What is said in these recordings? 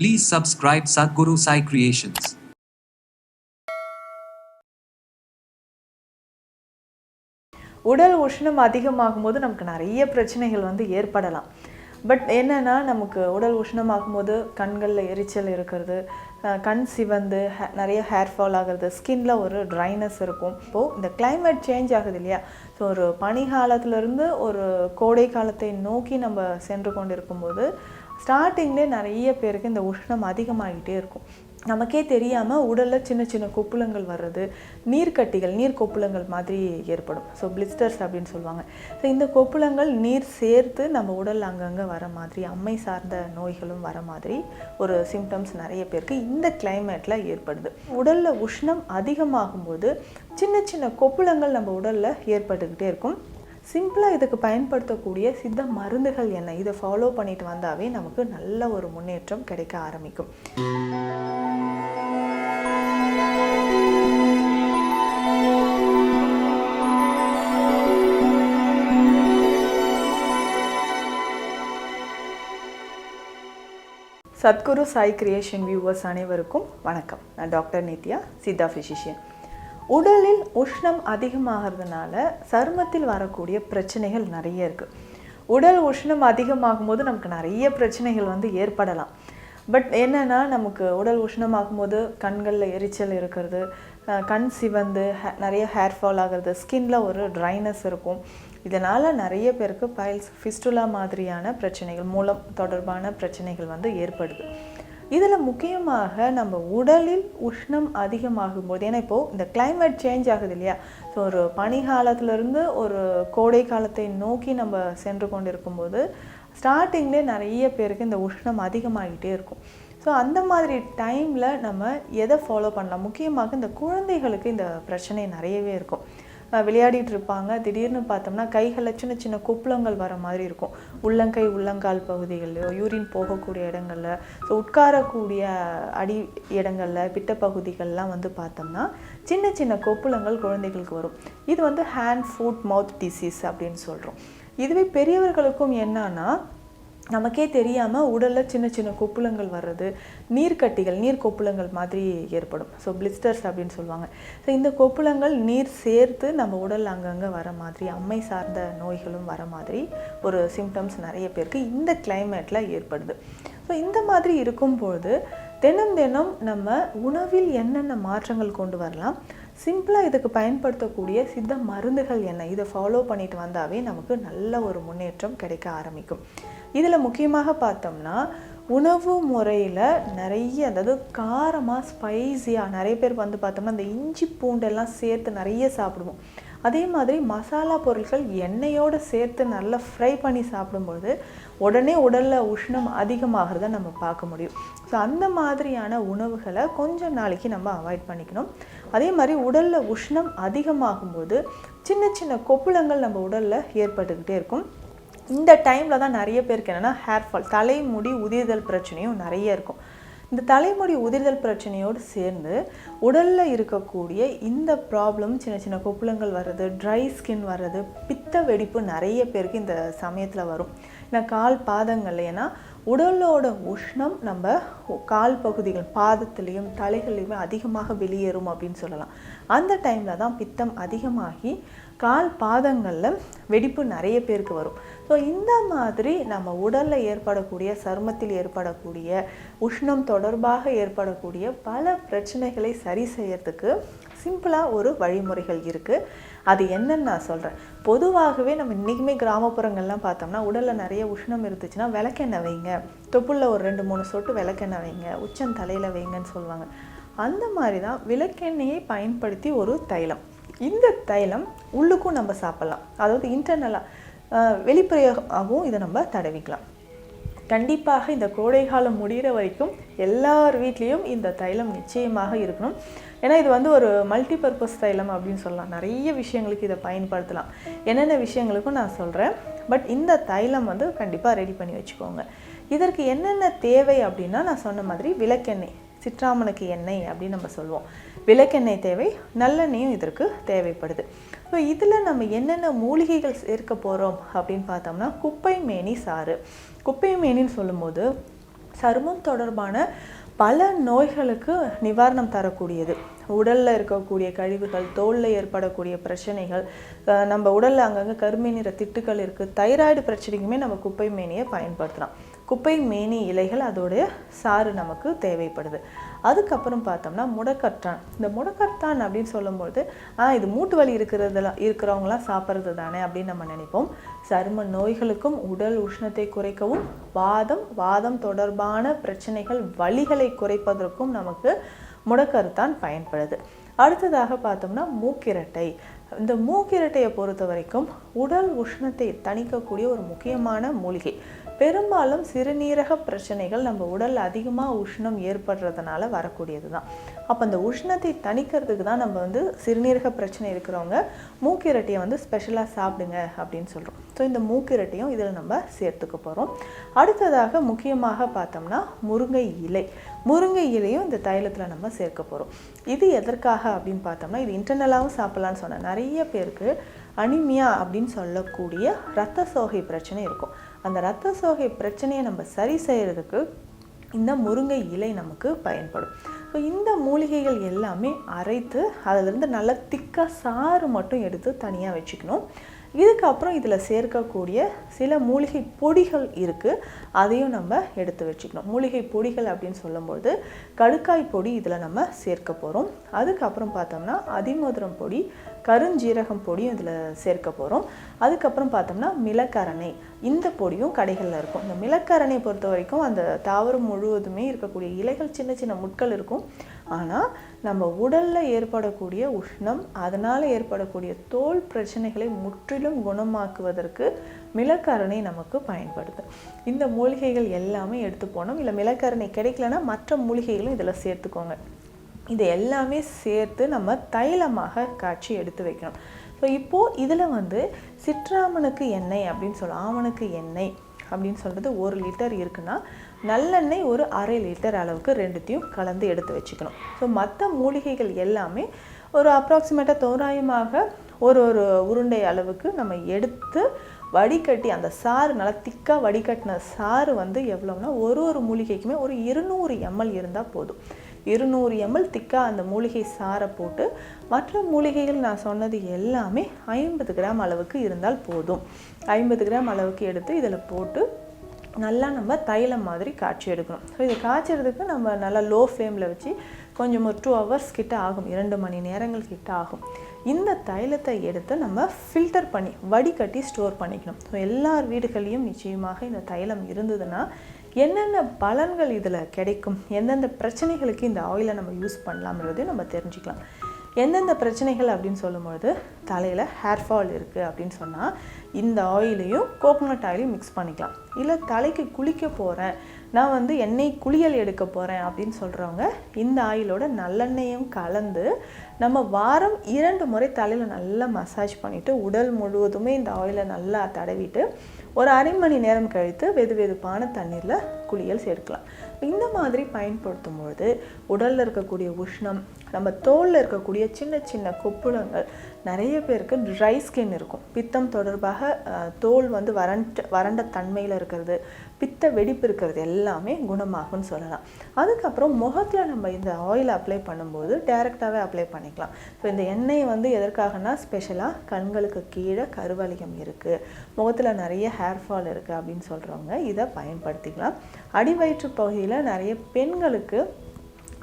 Please subscribe Sadhguru Sai Creations. உடல் உஷ்ணம் அதிகமாகும் போது நமக்கு நிறைய பிரச்சனைகள் வந்து ஏற்படலாம். பட் என்னென்னா நமக்கு உடல் உஷ்ணமாகும் போது கண்களில் எரிச்சல் இருக்கிறது கண் சிவந்து நிறைய ஹேர் ஃபால் ஆகிறது ஸ்கின்ல ஒரு ட்ரைனஸ் இருக்கும். இப்போது இந்த கிளைமேட் சேஞ்ச் ஆகுது இல்லையா? ஸோ ஒரு பனி காலத்துலேருந்து ஒரு கோடை காலத்தை நோக்கி நம்ம சென்று கொண்டு இருக்கும்போது ஸ்டார்டிங்லேயே நிறைய பேருக்கு இந்த உஷ்ணம் அதிகமாகிட்டே இருக்கும். நமக்கே தெரியாமல் உடலில் சின்ன சின்ன கொப்புளங்கள் வர்றது நீர்க்கட்டிகள் நீர் கொப்புளங்கள் மாதிரி ஏற்படும். ஸோ பிளிஸ்டர்ஸ் அப்படின்னு சொல்லுவாங்க. ஸோ இந்த கொப்புளங்கள் நீர் சேர்த்து நம்ம உடல் அங்கங்கே வர மாதிரி அம்மை சார்ந்த நோய்களும் வர மாதிரி ஒரு சிம்டம்ஸ் நிறைய பேருக்கு இந்த கிளைமேட்டில் ஏற்படுது. உடலில் உஷ்ணம் அதிகமாகும்போது சின்ன சின்ன கொப்புளங்கள் நம்ம உடலில் ஏற்பட்டுக்கிட்டே இருக்கும். சிம்பிளாக இதுக்கு பயன்படுத்தக்கூடிய சித்த மருந்துகள் என்ன? இதை ஃபாலோ பண்ணிட்டு வந்தாவே நமக்கு நல்ல ஒரு முன்னேற்றம் கிடைக்க ஆரம்பிக்கும். சத்குரு சாய் கிரியேஷன் வியூவர்ஸ் அனைவருக்கும் வணக்கம். நான் டாக்டர் நித்யா சித்தா ஃபிசிஷியன் உடலில் உஷ்ணம் அதிகமாகிறதுனால சருமத்தில் வரக்கூடிய பிரச்சனைகள் நிறைய இருக்குது உடல் உஷ்ணம் அதிகமாகும் போது நமக்கு நிறைய பிரச்சனைகள் வந்து ஏற்படலாம். பட் என்னென்னா நமக்கு உடல் உஷ்ணமாகும் போது கண்களில் எரிச்சல் இருக்கிறது கண் சிவந்து நிறைய ஹேர் ஃபால் ஆகிறது ஸ்கின்ல ஒரு ட்ரைனஸ் இருக்கும். இதனால் நிறைய பேருக்கு பைல்ஸ் ஃபிஸ்டுலா மாதிரியான பிரச்சனைகள் மூலம் தொடர்பான பிரச்சனைகள் வந்து ஏற்படுது. இதில் முக்கியமாக நம்ம உடலில் உஷ்ணம் அதிகமாகும் போது ஏன்னா இப்போது இந்த கிளைமேட் சேஞ்ச் ஆகுது இல்லையா? ஸோ ஒரு பனி காலத்துலேருந்து ஒரு கோடை காலத்தை நோக்கி நம்ம சென்று கொண்டு இருக்கும்போது ஸ்டார்டிங்லே நிறைய பேருக்கு இந்த உஷ்ணம் அதிகமாகிட்டே இருக்கும். ஸோ அந்த மாதிரி டைமில் நம்ம எதை ஃபாலோ பண்ணலாம்? முக்கியமாக இந்த குழந்தைகளுக்கு இந்த பிரச்சனை நிறையவே இருக்கும். விளையாடிட்டு இருப்பாங்க. திடீர்னு பார்த்தோம்னா கைகளில் சின்ன சின்ன குப்பளங்கள் வர மாதிரி இருக்கும். உள்ளங்கை உள்ளங்கால் பகுதிகளிலோ யூரின் போகக்கூடிய இடங்கள்ல ஸோ உட்காரக்கூடிய அடி இடங்களில் பிட்ட பகுதிகள்லாம் வந்து பார்த்தோம்னா சின்ன சின்ன கொப்புளங்கள் குழந்தைகளுக்கு வரும். இது வந்து ஹேண்ட் ஃபுட் மவுத் டிசீஸ் அப்படின்னு சொல்கிறோம் இதுவே பெரியவர்களுக்கும் என்னன்னா நமக்கே தெரியாமல் உடலில் சின்ன சின்ன கொப்புளங்கள் வர்றது நீர்க்கட்டிகள் நீர் கொப்புளங்கள் மாதிரி ஏற்படும். ஸோ பிளிஸ்டர்ஸ் அப்படின்னு சொல்லுவாங்க. ஸோ இந்த கொப்புளங்கள் நீர் சேர்த்து நம்ம உடல் அங்கங்கே வர மாதிரி அம்மை சார்ந்த நோய்களும் வர மாதிரி ஒரு சிம்டம்ஸ் நிறைய பேருக்கு இந்த கிளைமேட்டில் ஏற்படுது. ஸோ இந்த மாதிரி இருக்கும்பொழுது தினம் தினம் நம்ம உணவில் என்னென்ன மாற்றங்கள் கொண்டு வரலாம்? சிம்பிளாக இதுக்கு பயன்படுத்தக்கூடிய சித்த மருந்துகள் என்ன? இதை ஃபாலோ பண்ணிட்டு வந்தாவே நமக்கு நல்ல ஒரு முன்னேற்றம் கிடைக்க ஆரம்பிக்கும். இதில் முக்கியமாக பார்த்தோம்னா உணவு முறையில் நிறைய அதாவது காரமாக ஸ்பைஸியாக நிறைய பேர் வந்து பார்த்தோம்னா அந்த இஞ்சி பூண்டெல்லாம் சேர்த்து நிறைய சாப்பிடுவோம். அதே மாதிரி மசாலா பொருட்கள் எண்ணெயோடு சேர்த்து நல்லா ஃப்ரை பண்ணி சாப்பிடும்போது உடனே உடலில் உஷ்ணம் அதிகமாகிறத நம்ம பார்க்க முடியும். ஸோ அந்த மாதிரியான உணவுகளை கொஞ்சம் நாளைக்கு நம்ம அவாய்ட் பண்ணிக்கணும். அதே மாதிரி உடலில் உஷ்ணம் அதிகமாகும்போது சின்ன சின்ன கொப்புளங்கள் நம்ம உடலில் ஏற்பட்டுக்கிட்டே இருக்கும். இந்த டைமில் தான் நிறைய பேருக்கு என்னென்னா ஹேர் ஃபால் தலைமுடி உதிர்தல் பிரச்சனையும் நிறைய இருக்கும். இந்த தலைமுடி உதிர்தல் பிரச்சனையோடு சேர்ந்து உடலில் இருக்கக்கூடிய இந்த ப்ராப்ளம் சின்ன சின்ன கொப்புளங்கள் வர்றது ட்ரை ஸ்கின் வர்றது பித்த வெடிப்பு நிறைய பேருக்கு இந்த சமயத்தில் வரும். ஏன்னா கால் பாதங்கள் ஏன்னா உடலோட உஷ்ணம் நம்ம கால் பகுதிகள் பாதத்துலேயும் தலைகள்லையுமே அதிகமாக வெளியேறும் அப்படின்னு சொல்லலாம். அந்த டைமில் தான் பித்தம் அதிகமாகி கால் பாதங்களில் வெடிப்பு நிறைய பேருக்கு வரும். ஸோ இந்த மாதிரி நம்ம உடலில் ஏற்படக்கூடிய சருமத்தில் ஏற்படக்கூடிய உஷ்ணம் தொடர்பாக ஏற்படக்கூடிய பல பிரச்சனைகளை சரி செய்யறதுக்கு சிம்பிளாக ஒரு வழிமுறைகள் இருக்குது அது என்னன்னு நான் சொல்கிறேன் பொதுவாகவே நம்ம இன்றைக்குமே கிராமப்புறங்கள்லாம் பார்த்தோம்னா உடலில் நிறைய உஷ்ணம் இருந்துச்சுன்னா விளக்கெண்ணெய் வைங்க. தொப்புளில் ஒரு ரெண்டு மூணு சொட்டு விளக்கெண்ணெய் வைங்க. உச்சம் தலையில் வைங்கன்னு சொல்லுவாங்க. அந்த மாதிரி தான் விளக்கெண்ணெயை பயன்படுத்தி ஒரு தைலம். இந்த தைலம் உள்ளுக்கும் நம்ம சாப்பிட்லாம். அதாவது இன்டர்னலாக வெளிப்படையாகவும் இதை நம்ம தடவிக்கலாம். கண்டிப்பாக இந்த கோடை காலம் முடிகிற வரைக்கும் எல்லார் வீட்லேயும் இந்த தைலம் நிச்சயமாக இருக்கணும். ஏன்னா இது வந்து ஒரு மல்டிபர்பஸ் தைலம் அப்படின்னு சொல்லலாம். நிறைய விஷயங்களுக்கு இதை பயன்படுத்தலாம். என்னென்ன விஷயங்களுக்கும் நான் சொல்கிறேன் பட் இந்த தைலம் வந்து கண்டிப்பாக ரெடி பண்ணி வச்சுக்கோங்க. இதற்கு என்னென்ன தேவை அப்படின்னா நான் சொன்ன மாதிரி விளக்கெண்ணெய். சிற்றாமனுக்கு எண்ணெய் அப்படின்னு நம்ம சொல்லுவோம் விளக்கெண்ணெய் தேவை நல்லெண்ணெயும் இதற்கு தேவைப்படுது. ஸோ இதில் நம்ம என்னென்ன மூலிகைகள் சேர்க்க போகிறோம் அப்படின்னு பார்த்தோம்னா குப்பை மேனி சாறு. குப்பை மேனின்னு சொல்லும்போது சருமம் தொடர்பான பல நோய்களுக்கு நிவாரணம் தரக்கூடியது. உடலில் இருக்கக்கூடிய கழிவுகள் தோலில் ஏற்படக்கூடிய பிரச்சனைகள் நம்ம உடலில் அங்கங்கே கருமை நிற திட்டுக்கள் இருக்குது தைராய்டு பிரச்சனைக்குமே நம்ம குப்பை மேனியை பயன்படுத்தலாம். குப்பை மேனி இலைகள் அதோடைய சாறு நமக்கு தேவைப்படுது. அதுக்கப்புறம் பார்த்தோம்னா முடக்கற்றான் இந்த முடக்கத்தான் அப்படின்னு சொல்லும்போது ஆ இது மூட்டு வலி இருக்கிறதெல்லாம் இருக்கிறவங்களாம் சாப்பிட்றது தானே அப்படின்னு நம்ம நினைப்போம். சரும நோய்களுக்கும் உடல் உஷ்ணத்தை குறைக்கவும் வாதம் வாதம் தொடர்பான பிரச்சனைகள் வலிகளை குறைப்பதற்கும் நமக்கு முடக்கருத்தான் பயன்படுது. அடுத்ததாக பார்த்தோம்னா மூக்கிரட்டை. இந்த மூக்கிரட்டையை பொறுத்த வரைக்கும் உடல் உஷ்ணத்தை தணிக்கக்கூடிய ஒரு முக்கியமான மூலிகை. பெரும்பாலும் சிறுநீரக பிரச்சனைகள் நம்ம உடல் அதிகமாக உஷ்ணம் ஏற்படுறதுனால வரக்கூடியது தான் அப்போ அந்த உஷ்ணத்தை தணிக்கிறதுக்கு தான் நம்ம வந்து சிறுநீரக பிரச்சனை இருக்கிறவங்க மூக்கிரட்டையை வந்து ஸ்பெஷலாக சாப்பிடுங்க அப்படின்னு சொல்கிறோம் ஸோ இந்த மூக்கிரட்டையும் இதில் நம்ம சேர்த்துக்க போகிறோம் அடுத்ததாக முக்கியமாக பார்த்தோம்னா முருங்கை இலை. முருங்கை இலையும் இந்த தைலத்தில் நம்ம சேர்க்க போகிறோம் இது எதற்காக அப்படின்னு பார்த்தோம்னா இது இன்டர்னலாகவும் சாப்பிட்லான்னு சொன்னேன். நிறைய பேருக்கு அனிமியா அப்படின்னு சொல்லக்கூடிய இரத்த சோகை பிரச்சனை இருக்கும். அந்த இரத்த சோகை பிரச்சனையை நம்ம சரி செய்கிறதுக்கு இந்த முருங்கை இலை நமக்கு பயன்படும். ஸோ இந்த மூலிகைகள் எல்லாமே அரைத்து அதிலிருந்து நல்லா திக்காக சாறு மட்டும் எடுத்து தனியாக வச்சுக்கணும். இதுக்கப்புறம் இதில் சேர்க்கக்கூடிய சில மூலிகை பொடிகள் இருக்குது அதையும் நம்ம எடுத்து வச்சுக்கணும். மூலிகை பொடிகள் அப்படின்னு சொல்லும்போது கடுக்காய் பொடி இதில் நம்ம சேர்க்க போகிறோம் அதுக்கப்புறம் பார்த்தோம்னா அதிமதுரம் பொடி கருஞ்சீரகம் பொடியும் இதில் சேர்க்க போகிறோம். அதுக்கப்புறம் பார்த்தோம்னா மிளக்கரணை இந்த பொடியும் கடைகளில் இருக்கும். இந்த மிளக்கரணை பொறுத்த வரைக்கும் அந்த தாவரம் முழுவதுமே இருக்கக்கூடிய இலைகள் சின்ன சின்ன முட்கள் இருக்கும். ஆனால் நம்ம உடலில் ஏற்படக்கூடிய உஷ்ணம் அதனால் ஏற்படக்கூடிய தோல் பிரச்சனைகளை முற்றிலும் குணமாக்குவதற்கு மிளக்கரணை நமக்கு பயன்படுது. இந்த மூலிகைகள் எல்லாமே எடுத்து போனோம். இல்லை மிளக்கரணை கிடைக்கலன்னா மற்ற மூலிகைகளும் இதில் சேர்த்துக்கோங்க. இது எல்லாமே சேர்த்து நம்ம தைலமாக காய்ச்சி எடுத்து வைக்கணும். ஸோ இப்போது இதில் வந்து சிற்றாமனுக்கு எண்ணெய் அப்படின்னு சொல்லலாம். ஆமனுக்கு எண்ணெய் அப்படின்னு சொல்கிறது ஒரு லிட்டர் இருக்குன்னா நல்லெண்ணெய் ஒரு அரை லிட்டர் அளவுக்கு ரெண்டுத்தையும் கலந்து எடுத்து வச்சுக்கணும். ஸோ மற்ற மூலிகைகள் எல்லாமே ஒரு அப்ராக்சிமேட்டாக தோராயமாக ஒரு ஒரு உருண்டை அளவுக்கு நம்ம எடுத்து வடிகட்டி அந்த சாறு நல்லா திக்காக வடிகட்டின சாறு வந்து எவ்வளோன்னா ஒரு ஒரு மூலிகைக்குமே ஒரு இருநூறு எம்எல் இருந்தால் போதும். இருநூறு எம்எல் திக்காக அந்த மூலிகை சாறை போட்டு மற்ற மூலிகைகள் நான் சொன்னது எல்லாமே ஐம்பது கிராம் அளவுக்கு இருந்தால் போதும். ஐம்பது கிராம் அளவுக்கு எடுத்து இதில் போட்டு நல்லா நம்ம தைலம் மாதிரி காய்ச்சி எடுக்கணும். ஸோ இதை காய்ச்சறதுக்கு நம்ம நல்லா லோ ஃப்ளேமில் வச்சு கொஞ்சம் ஒரு டூ ஹவர்ஸ் கிட்ட ஆகும். இரண்டு மணி நேரங்கள் கிட்ட ஆகும். இந்த தைலத்தை எடுத்து நம்ம ஃபில்டர் பண்ணி வடிகட்டி ஸ்டோர் பண்ணிக்கணும். ஸோ எல்லார் வீடுகளையும் நிச்சயமாக இந்த தைலம் இருந்ததுன்னா என்னென்ன பலன்கள் இதில் கிடைக்கும்? எந்தெந்த பிரச்சனைகளுக்கு இந்த ஆயிலை நம்ம யூஸ் பண்ணலாம்ன்றதையும் நம்ம தெரிஞ்சுக்கலாம். எந்தெந்த பிரச்சனைகள் அப்படின்னு சொல்லும்பொழுது தலையில் ஹேர் ஃபால் இருக்குது அப்படின்னு சொன்னால் இந்த ஆயிலையும் கோகோனட் ஆயிலையும் மிக்ஸ் பண்ணிக்கலாம். இல்லை தலைக்கு குளிக்க போகிறேன் நான் வந்து எண்ணெய் குளியல் எடுக்க போகிறேன் அப்படின்னு சொல்கிறவங்க இந்த ஆயிலோட நல்லெண்ணெயும் கலந்து நம்ம வாரம் இரண்டு முறை தலையில் நல்லா மசாஜ் பண்ணிவிட்டு உடல் முழுவதுமே இந்த ஆயிலை நல்லா தடவிட்டு ஒரு அரை மணி நேரம் கழித்து வெது வெதுப்பான தண்ணீரில் குளியல் சேர்க்கலாம். இந்த மாதிரி பயன்படுத்தும் பொழுது உடலில் இருக்கக்கூடிய உஷ்ணம் நம்ம தோலில் இருக்கக்கூடிய சின்ன சின்ன கொப்புளங்கள் நிறைய பேருக்கு ட்ரை ஸ்கின் இருக்கும். பித்தம் தொடர்பாக தோல் வந்து வறண்ட வறண்ட தன்மையில் இருக்கிறது பித்த வெடிப்பு இருக்கிறது எல்லாமே குணமாகும்னு சொல்லலாம். அதுக்கப்புறம் முகத்தில் நம்ம இந்த ஆயில் அப்ளை பண்ணும்போது டைரெக்டாகவே அப்ளை பண்ணிக்கலாம். ஸோ இந்த எண்ணெய் வந்து எதற்காகனா ஸ்பெஷலாக கண்களுக்கு கீழே கருவலியம் இருக்குது முகத்தில் நிறைய ஹேர் ஃபால் இருக்குது அப்படின்னு சொல்கிறவங்க இதை பயன்படுத்திக்கலாம். அடிவயிற்று பகுதியில் நிறைய பெண்களுக்கு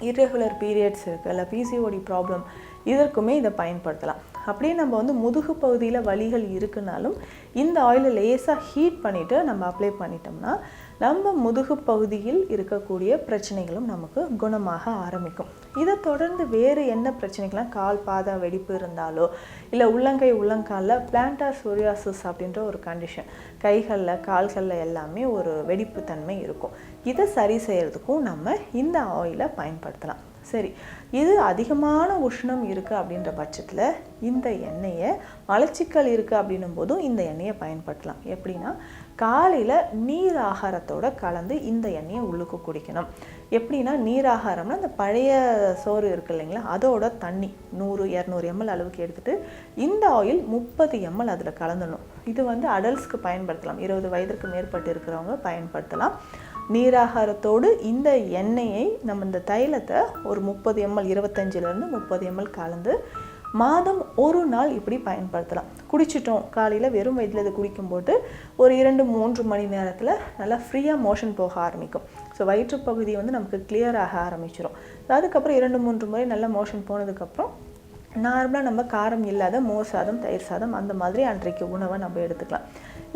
இர்ரெகுலர் பீரியட்ஸ் இருக்குது இல்லை பிசிஓடி ப்ராப்ளம் இதற்குமே இதை பயன்படுத்தலாம். அப்படியே நம்ம வந்து முதுகு பகுதியில் வலிகள் இருக்குனாலும் இந்த ஆயிலை லேசாக ஹீட் பண்ணிவிட்டு நம்ம அப்ளை பண்ணிட்டோம்னா நம்ம முதுகு பகுதியில் இருக்கக்கூடிய பிரச்சனைகளும் நமக்கு குணமாக ஆரம்பிக்கும். இதை தொடர்ந்து வேறு என்ன பிரச்சனைகள்லாம்? கால் பாதா வெடிப்பு இருந்தாலோ இல்லை உள்ளங்கை உள்ளங்காலில் பிளான்டார் சோரியாசிஸ் அப்படின்ற ஒரு கண்டிஷன் கைகளில் கால்களில் எல்லாமே ஒரு வெடிப்பு தன்மை இருக்கும். இதை சரி செய்கிறதுக்கும் நம்ம இந்த ஆயிலை பயன்படுத்தலாம். சரி இது அதிகமான உஷ்ணம் இருக்குது அப்படின்ற பட்சத்தில் இந்த எண்ணெயை மலச்சிக்கல் இருக்குது அப்படின்னும் போதும் இந்த எண்ணெயை பயன்படுத்தலாம். எப்படின்னா காலையில் நீர் ஆகாரத்தோட கலந்து இந்த எண்ணெயை உள்ளுக்கு குடிக்கணும். எப்படின்னா நீர் ஆகாரம்னா அந்த பழைய சோறு இருக்கு இல்லைங்களா அதோட தண்ணி நூறு இரநூறு எம்எல் அளவுக்கு எடுத்துகிட்டு இந்த ஆயில் முப்பது எம்எல் அதில் கலந்துடணும். இது வந்து அடல்ட்ஸ்க்கு பயன்படுத்தலாம். இருபது வயதிற்கு மேற்பட்டு இருக்கிறவங்க பயன்படுத்தலாம். நீராகாரத்தோடு இந்த எண்ணெயை நம்ம இந்த தைலத்தை ஒரு முப்பது எம்எல் இருபத்தஞ்சிலேருந்து முப்பது எம்எல் கலந்து மாதம் ஒரு நாள் இப்படி பயன்படுத்தலாம். குடிச்சிட்டோம். காலையில் வெறும் வயதில் இதை குடிக்கும்போது ஒரு இரண்டு மூன்று மணி நேரத்தில் நல்லா ஃப்ரீயாக மோஷன் போக ஆரம்பிக்கும். ஸோ வயிற்றுப்பகுதி வந்து நமக்கு கிளியர் ஆக ஆரம்பிச்சிடும் அதுக்கப்புறம் இரண்டு மூன்று முறை நல்லா மோஷன் போனதுக்கப்புறம் நார்மலாக நம்ம காரம் இல்லாத மோர் சாதம் தயிர் சாதம் அந்த மாதிரி அன்றைக்கு உணவை நம்ம எடுத்துக்கலாம்.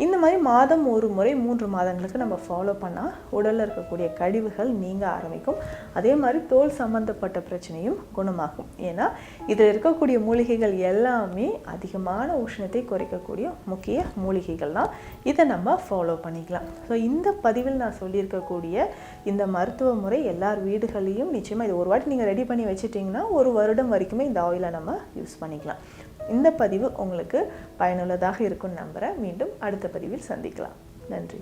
இந்த மாதிரி மாதம் ஒரு முறை மூன்று மாதங்களுக்கு நம்ம ஃபாலோ பண்ணால் உடலில் இருக்கக்கூடிய கழிவுகள் நீங்க ஆரம்பிக்கும். அதே மாதிரி தோல் சம்பந்தப்பட்ட பிரச்சனையும் குணமாகும். ஏன்னா இதில் இருக்கக்கூடிய மூலிகைகள் எல்லாமே அதிகமான உஷ்ணத்தை குறைக்கக்கூடிய முக்கிய மூலிகைகள் தான். இதை நம்ம ஃபாலோ பண்ணிக்கலாம். ஸோ இந்த பதிவில் நான் சொல்லியிருக்கக்கூடிய இந்த மருத்துவ முறை எல்லார் வீடுகளையும் நிச்சயமாக இது ஒரு வாட்டி நீங்கள் ரெடி பண்ணி வச்சிட்டிங்கன்னா ஒரு வருடம் வரைக்குமே இந்த ஆயிலை நம்ம யூஸ் பண்ணிக்கலாம். இந்த பதிவு உங்களுக்கு பயனுள்ளதாக இருக்கும்னு நம்புகிறேன் மீண்டும் அடுத்த பதிவில் சந்திக்கலாம். நன்றி.